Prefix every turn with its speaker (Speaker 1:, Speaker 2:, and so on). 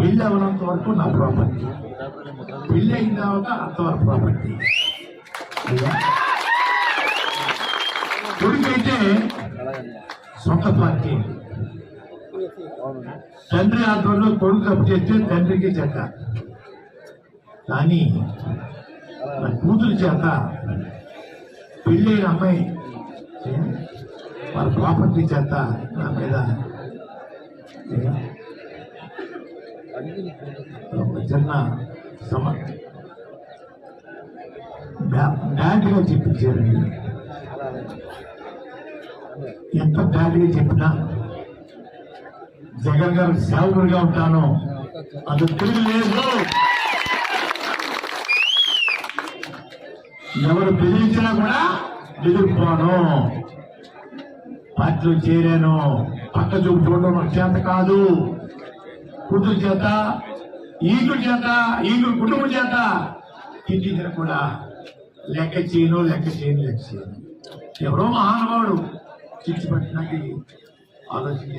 Speaker 1: పెళ్ళి అవ్వనంత వరకు నా ప్రాపర్టీ పెళ్ళి అయిన తర్వాత అంతవరకు ప్రాపర్టీ కొడుకైతే సొంత పార్టీ తండ్రి ఆధ్వర్యంలో కొడుకు అప్పు చేస్తే తండ్రికి చెడ్డ. కానీ నా కూతురు చేత పెళ్ళైన అమ్మాయి వాళ్ళ ప్రాపర్టీ చేత నా మీద ఒక చిన్న సమ బ్యాడ్గా చెప్పించారండి ఎంత బ్యాడ్గా చెప్పినా జగన్ గారు సేవకుడిగా ఉంటాను. అది తిరగలేదు ఎవరు బెదిరించినా కూడా ఎదుర్కోను పార్టీలో చేరాను. పక్క చూపు చూడడం నాకు చేత కాదు. కూతురు చేత ఈగుడు చేత ఈగుడు కుటుంబం చేత తిట్టించిన కూడా లెక్క చేయను లెక్క చేయను లెక్క చేయను. ఎవరో మహానుభావుడు చిచ్చి పట్టినకి ఆలోచించి